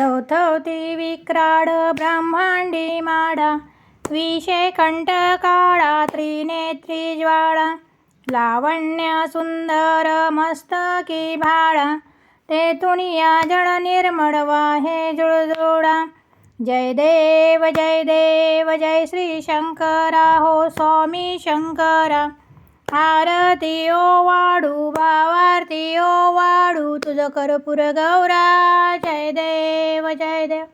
लवथवती विक्राड ब्रह्मांडी माडा. विषय कंठकाळा त्रिनेत्री ज्वाळा. लावण्य सुंदर मस्तकी भाळा. तेथून या जळ निर्मळ वाहे जुळजुळा. जय देव जय देव जय श्री शंकरा. हो स्वामी शंकरा. आरतीओ वाढू वाडू वाढू वाडू तुझं कर्पूर गौरा जय देव जय देव.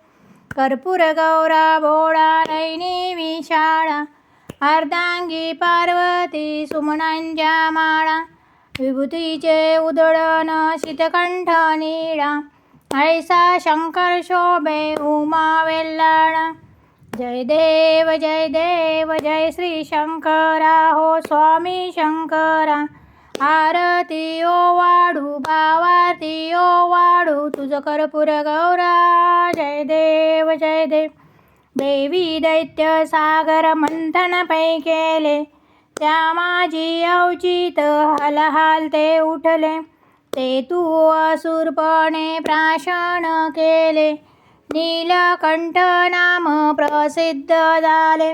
कर्पूर गौरा भोळा नैनी विशाळा अर्धांगी पार्वती सुमनांच्या माळा विभूतीचे उदळन शीतकंठ निळा ऐसा शंकर शोभे उमा वेल्लाळा जय देव जय देव जय श्री शंकरा हो स्वामी शंकरा. आरती ओ वाढू भावारती ओ वाढू तुझं कर्पूर गौरा. जय देव जय देव. देवी दैत्य सागर मंथन पै केले. त्या माझी अवचित हलहाल ते उठले. ते तू असुरपणे प्राशन केले. नीलकंठ नाम प्रसिद्ध झाले.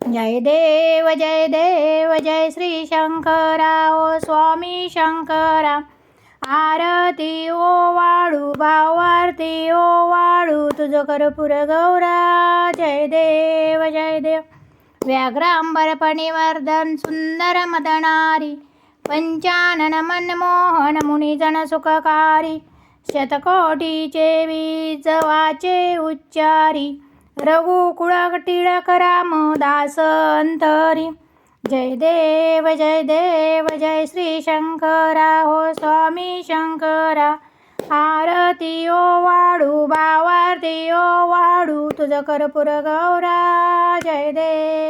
जय देव जय देव जय श्री शंकरा ओ स्वामी शंकरा आरती ओ वाळू भावारती ओ वाळू तुझं करपुर गौरा. जय देव जय देव. व्याघ्रांबर सुंदर मदनारी. पंचानन मनमोहन मुनिजन सुखकारी. शतकोटीचे बीजवाचे उच्चारी रघुकुळक टिळक राम दास अंतरी जय देव जय देव जय श्री शंकरा हो स्वामी शंकरा. आरती ओ वाडू भावारती ओ वाडू तुझं कर्पूर गौरा जय देव.